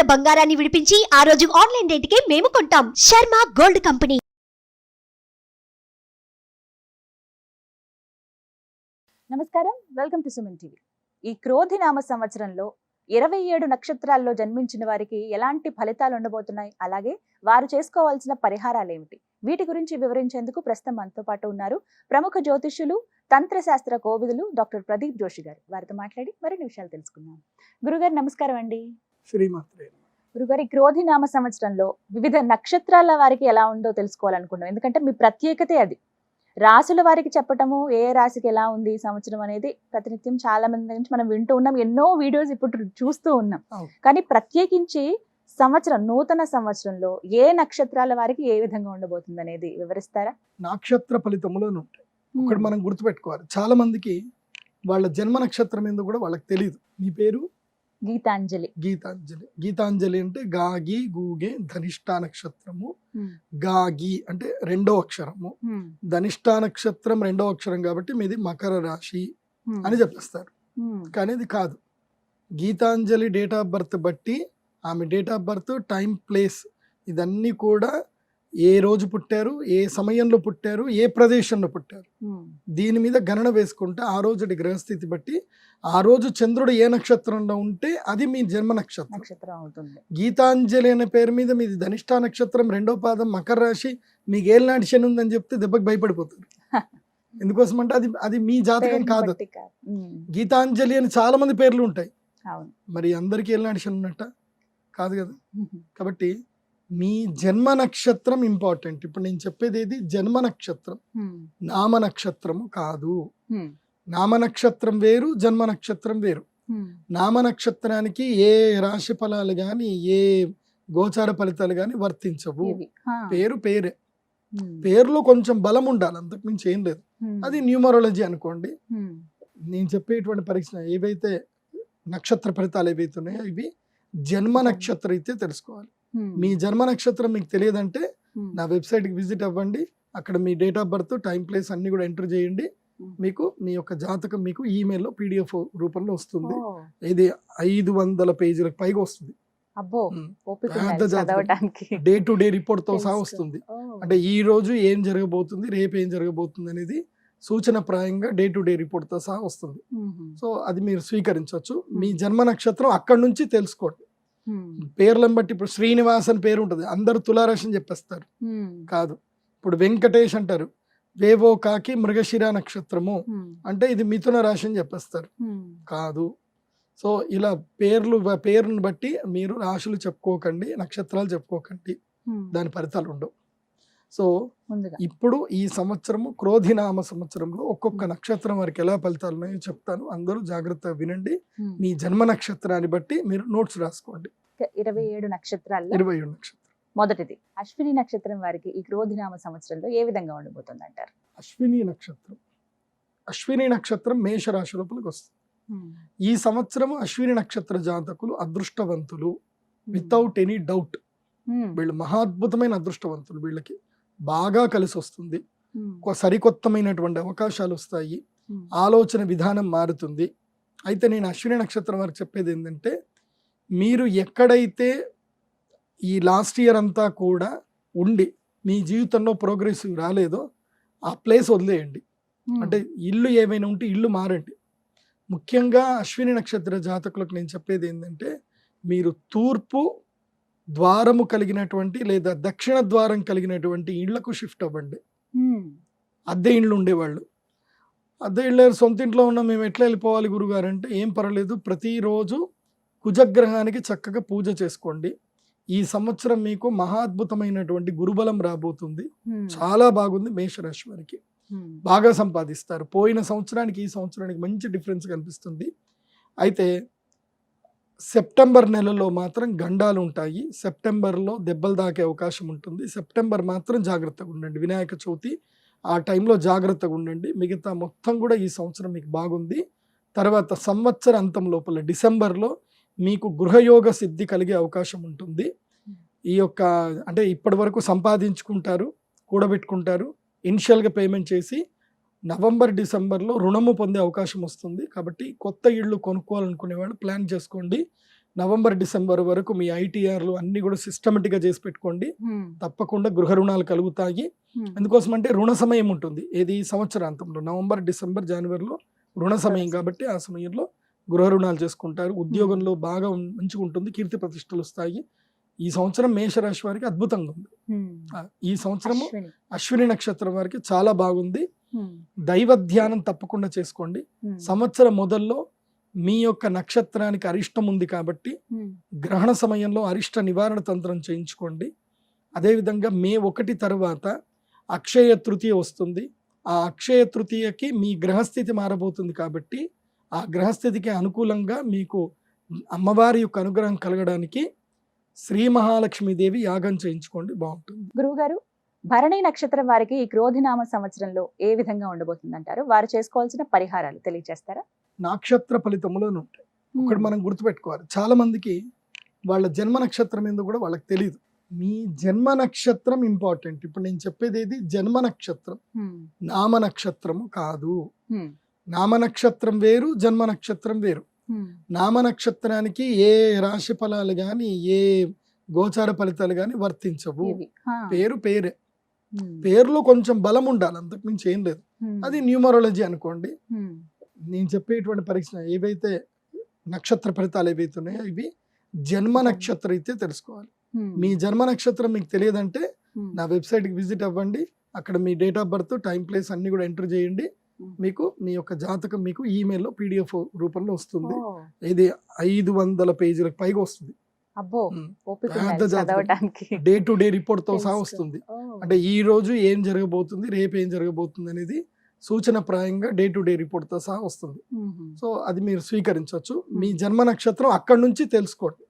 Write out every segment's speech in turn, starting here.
ఉన్న బంగారాన్ని విడిపించి ఆ రోజు ఆన్లైన్ రేటుకే మేము కొంటాం. Sharma gold company. నమస్కారం. Welcome to Suman TV. ఈ క్రోధి నామ సంవత్సరంలో ఇరవై ఏడు నక్షత్రాల్లో జన్మించిన వారికి ఎలాంటి ఫలితాలు ఉండబోతున్నాయి? అలాగే వారు చేసుకోవాల్సిన పరిహారాలు ఏమిటి? వీటి గురించి వివరించేందుకు ప్రస్తుతం మనతో పాటు ఉన్నారు ప్రముఖ జ్యోతిష్యులు తంత్రశాస్త్ర కోవిదులు డాక్టర్ ప్రదీప్ జోషి గారు. వారితో మాట్లాడి మరిన్ని విషయాలు తెలుసుకుందాం. గురుగారు నమస్కారం అండి. శ్రీమాత్రే గురుగారు క్రోధి నామ సంవత్సరంలో వివిధ నక్షత్రాల వారికి ఎలా ఉందో తెలుసుకోవాలనుకున్నాం. ఎందుకంటే మీ ప్రత్యేకతే అది. రాసుల వారికి చెప్పటము ఏ రాశికి ఎలా ఉంది సంవత్సరం అనేది ప్రతినిత్యం చాలా మంది నుంచి మనం వింటూ ఉన్నాం. ఎన్నో వీడియోస్ ఇప్పుడు చూస్తూ ఉన్నాం. కానీ ప్రత్యేకించి సంవత్సరం నూతన సంవత్సరంలో ఏ నక్షత్రాల వారికి ఏ విధంగా ఉండబోతుంది అనేది వివరిస్తారా? నక్షత్ర ఫలితములను ఉంటాయి. ఒకటి మనం గుర్తుపెట్టుకోవాలి. చాలా మందికి వాళ్ళ జన్మ నక్షత్రం ఏందో కూడా వాళ్ళకి తెలియదు మీ పేరు? గీతాంజలి. గీతాంజలి. గీతాంజలి అంటే గాగి గూగే ధనిష్టా నక్షత్రము. గాగి అంటే రెండో అక్షరము. ధనిష్టా నక్షత్రం రెండో అక్షరం కాబట్టి మీది మకర రాశి అని చెప్పేస్తారు. కానీ ఇది కాదు. గీతాంజలి డేట్ ఆఫ్ బర్త్ బట్టి ఆమె date of birth time place ఇదన్నీ కూడా ఏ రోజు పుట్టారు ఏ సమయంలో పుట్టారు ఏ ప్రదేశంలో పుట్టారు. దీని మీద గణన వేసుకుంటే ఆ రోజుటి గ్రహస్థితి బట్టి ఆ రోజు చంద్రుడు ఏ నక్షత్రంలో ఉంటే అది మీ జన్మ నక్షత్రం. నక్షత్రం అవుతుంది. గీతాంజలి అనే పేరు మీద మీది ధనిష్టా నక్షత్రం రెండో పాదం మకర రాశి మీకు ఏళ్ళనాటి శని ఉందని చెప్తే దెబ్బకి భయపడిపోతారు. ఎందుకోసం అంటే అది అది మీ జాతకం కాదు. గీతాంజలి అని చాలా మంది పేర్లు ఉంటాయి. మరి అందరికీ ఏళ్ళనాటి శని ఉన్నట్ట? కాదు కదా. కాబట్టి మీ జన్మ నక్షత్రం ఇంపార్టెంట్. ఇప్పుడు నేను చెప్పేది ఏది? జన్మ నక్షత్రం. నామ నక్షత్రము కాదు. నామ నక్షత్రం వేరు జన్మ నక్షత్రం వేరు. నామ నక్షత్రానికి ఏ రాశి ఫలాలు కానీ ఏ గోచార ఫలితాలు కానీ వర్తించవు. పేరు పేరే. పేరులో కొంచెం బలం ఉండాలి. అంతకు మించి ఏం లేదు. అది న్యూమరాలజీ అనుకోండి. నేను చెప్పేటువంటి పరీక్ష ఏవైతే నక్షత్ర ఫలితాలు ఏవైతే ఉన్నాయో ఇవి జన్మ. నక్షత్రం అయితే తెలుసుకోవాలి. మీ జన్మ నక్షత్రం మీకు తెలియదంటే నా వెబ్సైట్కి విజిట్ అవ్వండి. అక్కడ మీ date of birth time place అన్ని కూడా ఎంటర్ చేయండి. మీకు మీ యొక్క జాతకం మీకు ఈమెయిల్లో పీడిఎఫ్ రూపంలో వస్తుంది. ఇది ఐదు వందల పేజీలకు పైగా వస్తుంది. డే టు డే రిపోర్ట్తో సహా. వస్తుంది. అంటే ఈ రోజు ఏం జరగబోతుంది రేపు ఏం జరగబోతుంది అనేది సూచన ప్రాయంగా డే టు డే రిపోర్ట్తో సహా వస్తుంది. సో అది మీరు స్వీకరించవచ్చు. మీ జన్మ నక్షత్రం అక్కడి నుంచి తెలుసుకోండి. పేర్లను బట్టి ఇప్పుడు శ్రీనివాస్ అని పేరు ఉంటుంది. అందరు తులారాశి అని చెప్పేస్తారు. కాదు. ఇప్పుడు వెంకటేష్ అంటారు. వేవో కాకి మృగశిర నక్షత్రము అంటే ఇది మిథున రాశి అని చెప్పేస్తారు. కాదు. సో ఇలా పేర్లు పేరుని బట్టి మీరు రాశులు చెప్పుకోకండి నక్షత్రాలు చెప్పుకోకండి. దాని ఫలితాలు ఉండవు. సో ఇప్పుడు ఈ సంవత్సరము క్రోధినామ సంవత్సరంలో ఒక్కొక్క నక్షత్రం వారికి ఎలా ఫలితాలు ఉన్నాయో చెప్తాను. అందరూ జాగ్రత్తగా వినండి. మీ జన్మ నక్షత్రాన్ని బట్టి మీరు నోట్స్ రాసుకోండి. ఇరవై ఏడు నక్షత్రాల్లో ఇరవై ఏడు నక్షత్రం మొదటిది అశ్విని నక్షత్రం వారికి ఈ క్రోధినామ సంవత్సరంలో ఏ విధంగా ఉండబోతుంది అంటారు అశ్విని నక్షత్రం. అశ్విని నక్షత్రం మేషరాశి లోపలికి వస్తుంది. ఈ సంవత్సరం అశ్విని నక్షత్ర జాతకులు అదృష్టవంతులు వితౌట్ ఎనీ డౌట్ వీళ్ళు మహాద్భుతమైన అదృష్టవంతులు వీళ్ళకి. బాగా కలిసి వస్తుంది సరికొత్తమైనటువంటి అవకాశాలు వస్తాయి ఆలోచన విధానం మారుతుంది. అయితే నేను అశ్విని నక్షత్రం వారికి చెప్పేది ఏంటంటే మీరు ఎక్కడైతే ఈ లాస్ట్ ఇయర్ అంతా కూడా ఉండి మీ జీవితంలో ప్రోగ్రెసివ్ రాలేదో ఆ ప్లేస్ వదిలేయండి. అంటే ఇల్లు ఏమైనా ఉంటే ఇల్లు మారండి. ముఖ్యంగా అశ్విని నక్షత్ర జాతకులకు నేను చెప్పేది ఏంటంటే మీరు తూర్పు ద్వారము కలిగినటువంటి లేదా దక్షిణ ద్వారం కలిగినటువంటి ఇళ్ళకు షిఫ్ట్ అవ్వండి. అద్దె ఇండ్లు ఉండేవాళ్ళు. అద్దె ఇళ్ళ సొంత ఇంట్లో ఉన్న మేము ఎట్లా వెళ్ళిపోవాలి గురుగారు అంటే ఏం పర్వాలేదు ప్రతిరోజు కుజగ్రహానికి చక్కగా పూజ చేసుకోండి. ఈ సంవత్సరం మీకు మహాద్భుతమైనటువంటి గురుబలం రాబోతుంది. చాలా బాగుంది మేషరాశి వారికి. బాగా సంపాదిస్తారు. పోయిన సంవత్సరానికి ఈ సంవత్సరానికి మంచి డిఫరెన్స్ కనిపిస్తుంది. అయితే సెప్టెంబర్ నెలలో మాత్రం గండాలు ఉంటాయి సెప్టెంబర్లో దెబ్బలు దాకే అవకాశం ఉంటుంది. సెప్టెంబర్ మాత్రం జాగ్రత్తగా ఉండండి. వినాయక చవితి ఆ టైంలో జాగ్రత్తగా ఉండండి. మిగతా మొత్తం కూడా ఈ సంవత్సరం మీకు బాగుంది. తర్వాత సంవత్సర అంతం లోపల డిసెంబర్లో మీకు గృహయోగ సిద్ధి కలిగే అవకాశం ఉంటుంది. ఈ యొక్క అంటే ఇప్పటి వరకు సంపాదించుకుంటారు కూడబెట్టుకుంటారు. ఇనిషియల్గా పేమెంట్ చేసి నవంబర్ డిసెంబర్లో రుణము పొందే అవకాశం వస్తుంది. కాబట్టి కొత్త ఇళ్ళు కొనుక్కోవాలనుకునే వాళ్ళు ప్లాన్ చేసుకోండి. నవంబర్ డిసెంబర్ వరకు మీ ఐటీఆర్లు అన్ని కూడా సిస్టమేటిక్గా చేసి పెట్టుకోండి. తప్పకుండా గృహ రుణాలు కలుగుతాయి. ఉమ్, ఎందుకోసం అంటే రుణ సమయం ఉంటుంది. ఏది? సంవత్సరాంతంలో. నవంబర్ డిసెంబర్ జనవరిలో రుణ సమయం కాబట్టి ఆ సమయంలో గృహ రుణాలు చేసుకుంటారు. ఉద్యోగంలో బాగా మంచిగా ఉంటుంది. కీర్తి ప్రతిష్టలు వస్తాయి. ఈ సంవత్సరం మేషరాశి వారికి అద్భుతంగా ఉంది. ఈ సంవత్సరము అశ్విని. నక్షత్రం వారికి చాలా బాగుంది. దైవ ధ్యానం తప్పకుండా చేసుకోండి. సంవత్సరం మొదల్లో మీ యొక్క నక్షత్రానికి అరిష్టం ఉంది కాబట్టి గ్రహణ సమయంలో అరిష్ట నివారణ తంత్రం చేయించుకోండి. అదేవిధంగా మే ఒకటి తర్వాత అక్షయ తృతీయ వస్తుంది. ఆ అక్షయ తృతీయకి మీ గ్రహస్థితి మారబోతుంది కాబట్టి ఆ గ్రహస్థితికి అనుకూలంగా మీకు అమ్మవారి యొక్క అనుగ్రహం కలగడానికి శ్రీ మహాలక్ష్మీదేవి యాగం చేయించుకోండి బాగుంటుంది. గురువు గారు భరణి నక్షత్రం వారికి ఈ క్రోధినామ సంవత్సరంలో ఏ విధంగా ఉండబోతుంది అంటారు వారు చేసుకోవాల్సిన పరిహారాలు తెలియజేస్తారా నక్షత్ర ఫలితములను ఉంటాయి. ఒకటి మనం గుర్తుపెట్టుకోవాలి. చాలా మందికి వాళ్ళ జన్మ నక్షత్రం ఏందో కూడా వాళ్ళకి తెలియదు మీ జన్మ నక్షత్రం ఇంపార్టెంట్. ఇప్పుడు నేను చెప్పేది ఏది? జన్మ నక్షత్రం. నామ నక్షత్రము కాదు. నామ నక్షత్రం వేరు జన్మ నక్షత్రం వేరు. ఉమ్, నామ నక్షత్రానికి ఏ రాశి ఫలాలు కానీ ఏ గోచార ఫలితాలు కానీ వర్తించవు. పేరు పేరే. పేరులో కొంచెం బలం ఉండాలి. అంతకు మించి ఏం లేదు. అది న్యూమరాలజీ అనుకోండి. నేను చెప్పేటువంటి పరీక్ష ఏవైతే నక్షత్ర ఫలితాలు ఏవైతే ఉన్నాయో ఇవి జన్మ నక్షత్రం అయితే తెలుసుకోవాలి. మీ జన్మ నక్షత్రం మీకు తెలియదంటే నా వెబ్సైట్కి విజిట్ అవ్వండి. అక్కడ మీ date of birth time place అన్ని కూడా ఎంటర్ చేయండి. మీకు మీ యొక్క జాతకం మీకు ఈమెయిల్లో పీడిఎఫ్ రూపంలో వస్తుంది. ఇది ఐదు వందల పేజీలకు పైగా వస్తుంది. డే టు డే రిపోర్ట్తో సహా. వస్తుంది. అంటే ఈ రోజు ఏం జరగబోతుంది రేపు ఏం జరగబోతుంది అనేది సూచన ప్రాయంగా డే టు డే రిపోర్ట్తో సహా వస్తుంది. సో అది మీరు స్వీకరించవచ్చు. మీ జన్మ నక్షత్రం అక్కడి నుంచి తెలుసుకోండి.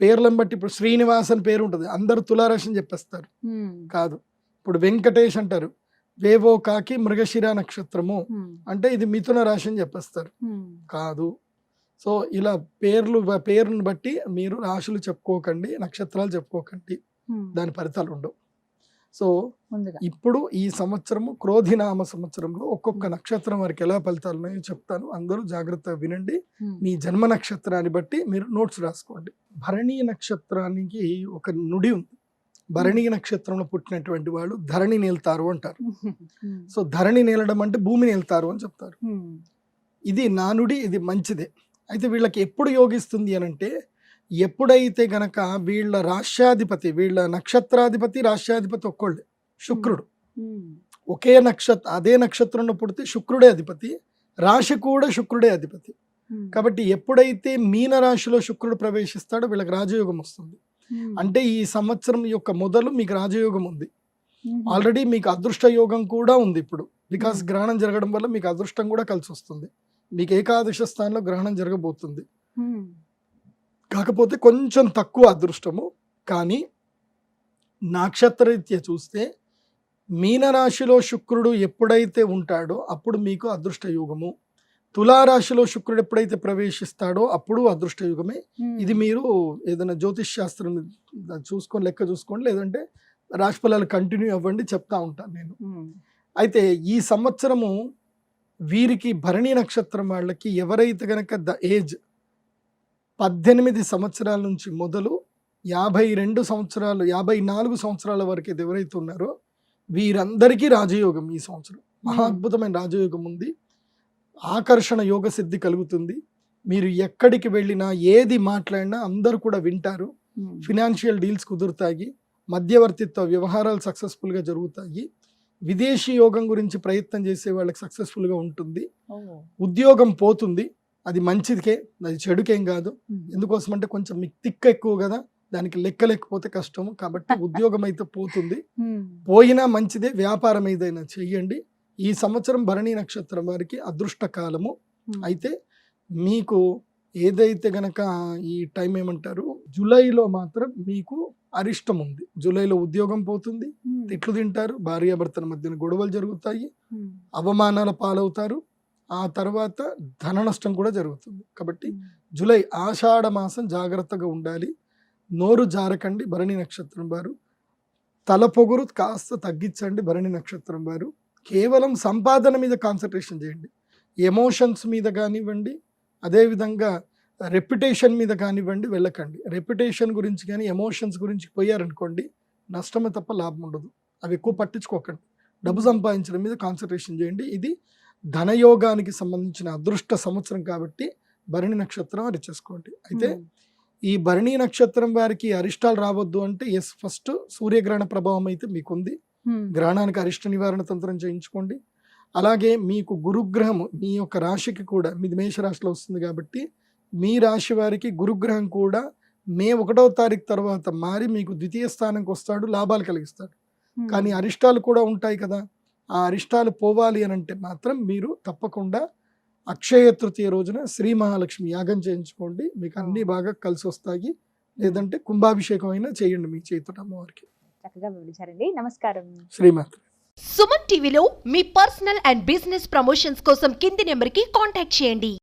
పేర్లను బట్టి ఇప్పుడు శ్రీనివాస్ అని పేరు ఉంటుంది. అందరు తులారాశి అని చెప్పేస్తారు కాదు. ఇప్పుడు వెంకటేష్ అంటారు. వేవో కాకి మృగశిర నక్షత్రము అంటే ఇది మిథున రాశి అని చెప్పేస్తారు. కాదు. సో ఇలా పేర్లు పేరుని బట్టి మీరు రాశులు చెప్పుకోకండి నక్షత్రాలు చెప్పుకోకండి. దాని ఫలితాలు ఉండవు. సో ఇప్పుడు ఈ సంవత్సరము క్రోధినామ సంవత్సరంలో ఒక్కొక్క నక్షత్రం వారికి ఎలా ఫలితాలు ఉన్నాయో చెప్తాను. అందరూ జాగ్రత్తగా వినండి. మీ జన్మ నక్షత్రాన్ని బట్టి మీరు నోట్స్ రాసుకోండి. భరణి నక్షత్రానికి ఒక నుడి ఉంది. భరణి నక్షత్రంలో పుట్టినటువంటి వాళ్ళు ధరణి నేల్తారు అంటారు. సో ధరణి నేలడం అంటే భూమి నేల్తారు అని చెప్తారు. ఇది నానుడి ఇది మంచిదే. అయితే వీళ్ళకి ఎప్పుడు యోగిస్తుంది అని అంటే ఎప్పుడైతే గనక వీళ్ళ రాష్ట్రాధిపతి వీళ్ళ నక్షత్రాధిపతి రాష్ట్రాధిపతి ఒక్కళ్ళే శుక్రుడు. ఒకే నక్షత్ర అదే నక్షత్రంలో పుడితే శుక్రుడే అధిపతి రాశి కూడా శుక్రుడే అధిపతి. కాబట్టి ఎప్పుడైతే మీన రాశిలో శుక్రుడు ప్రవేశిస్తాడో వీళ్ళకి రాజయోగం వస్తుంది. అంటే ఈ సంవత్సరం యొక్క మొదలు మీకు రాజయోగం ఉంది. ఆల్రెడీ మీకు అదృష్ట యోగం కూడా ఉంది ఇప్పుడు. బికాస్ గ్రహణం జరగడం వల్ల మీకు అదృష్టం కూడా కలిసి వస్తుంది. మీకు ఏకాదశ స్థానంలో గ్రహణం జరగబోతుంది. కాకపోతే కొంచెం తక్కువ అదృష్టము. కానీ నక్షత్రరీత్యా చూస్తే మీనరాశిలో శుక్రుడు ఎప్పుడైతే ఉంటాడో అప్పుడు మీకు అదృష్ట యుగము. తులారాశిలో శుక్రుడు ఎప్పుడైతే ప్రవేశిస్తాడో అప్పుడు అదృష్ట యుగమే ఇది మీరు ఏదైనా జ్యోతిష్ శాస్త్రం చూసుకొని లెక్క చూసుకోండి. లేదంటే రాశిఫలాలు కంటిన్యూ అవ్వండి చెప్తా ఉంటాను నేను. అయితే ఈ సంవత్సరము వీరికి భరణి నక్షత్రం వాళ్ళకి ఎవరైతే గనక ద ఏజ్ పద్దెనిమిది సంవత్సరాల నుంచి మొదలు యాభై రెండు సంవత్సరాలు యాభై నాలుగు సంవత్సరాల వరకు ఎవరైతే ఉన్నారో వీరందరికీ రాజయోగం ఈ సంవత్సరం. మహా అద్భుతమైన రాజయోగం ఉంది. ఆకర్షణ యోగ సిద్ధి కలుగుతుంది. మీరు ఎక్కడికి వెళ్ళినా ఏది మాట్లాడినా అందరూ కూడా వింటారు. Financial deals కుదురుతాయి. మధ్యవర్తిత్వ వ్యవహారాలు సక్సెస్ఫుల్గా జరుగుతాయి. విదేశీ యోగం గురించి ప్రయత్నం చేసే వాళ్ళకి సక్సెస్ఫుల్గా ఉంటుంది. ఉద్యోగం పోతుంది. అది మంచిదికే అది చెడుకేం కాదు. ఎందుకోసం అంటే కొంచెం మీకు తిక్క ఎక్కువ కదా దానికి లెక్క లేకపోతే కష్టము. కాబట్టి ఉద్యోగం అయితే పోతుంది. పోయినా మంచిదే వ్యాపారం ఏదైనా చెయ్యండి. ఈ సంవత్సరం భరణి నక్షత్రం వారికి అదృష్ట కాలము అయితే మీకు ఏదైతే గనక ఈ టైం ఏమంటారు? జూలైలో మాత్రం మీకు అరిష్టం ఉంది. జూలైలో ఉద్యోగం పోతుంది. తిట్లు తింటారు. భార్యాభర్తల మధ్యన గొడవలు జరుగుతాయి. అవమానాల పాలవుతారు. ఆ తర్వాత ధన నష్టం కూడా జరుగుతుంది. కాబట్టి జూలై ఆషాఢ మాసం జాగ్రత్తగా ఉండాలి. నోరు జారకండి భరణి నక్షత్రం వారు. తల పొగురు కాస్త తగ్గించండి భరణి నక్షత్రం వారు. కేవలం సంపాదన మీద కాన్సన్ట్రేషన్ చేయండి. ఎమోషన్స్ మీద కానివ్వండి అదేవిధంగా రెప్యుటేషన్ మీద కానివ్వండి వెళ్ళకండి. రెప్యుటేషన్ గురించి కానీ ఎమోషన్స్ గురించి పోయారనుకోండి నష్టమే తప్ప లాభం ఉండదు. అవి ఎక్కువ పట్టించుకోకండి. డబ్బు సంపాదించడం మీద కాన్సన్ట్రేషన్ చేయండి. ఇది ధనయోగానికి సంబంధించిన అదృష్ట సంవత్సరం కాబట్టి భరణి నక్షత్రం అది చేసుకోండి. అయితే ఈ భరణి నక్షత్రం వారికి అరిష్టాలు రావద్దు అంటే ఎస్ ఫస్ట్ సూర్యగ్రహణ ప్రభావం అయితే మీకుంది. గ్రహణానికి అరిష్ట నివారణ తంత్రం చేయించుకోండి. అలాగే మీకు గురుగ్రహం మీ యొక్క రాశికి కూడా మీది మేషరాశిలో వస్తుంది కాబట్టి మీ రాశి వారికి గురుగ్రహం కూడా మే ఒకటవ తారీఖు తర్వాత మారి మీకు ద్వితీయ స్థానంకి వస్తాడు లాభాలు కలిగిస్తాడు. కానీ అరిష్టాలు కూడా ఉంటాయి కదా ఆ అరిష్టాలు పోవాలి అని అంటే మాత్రం మీరు తప్పకుండా అక్షయ తృతీయ రోజున శ్రీ మహాలక్ష్మి యాగం చేయించుకోండి. మీకు అన్ని బాగా కలిసి వస్తాయి. లేదంటే కుంభాభిషేకం అయినా చేయండి మీ చేతుట అమ్మవారికి. చక్కగా వివరించారండి. నమస్కారం. శ్రీమాత. సుమన్ టీవీలో మీ పర్సనల్ అండ్ బిజినెస్ ప్రమోషన్స్ కోసం కింది నెంబర్కి కాంటాక్ట్ చేయండి.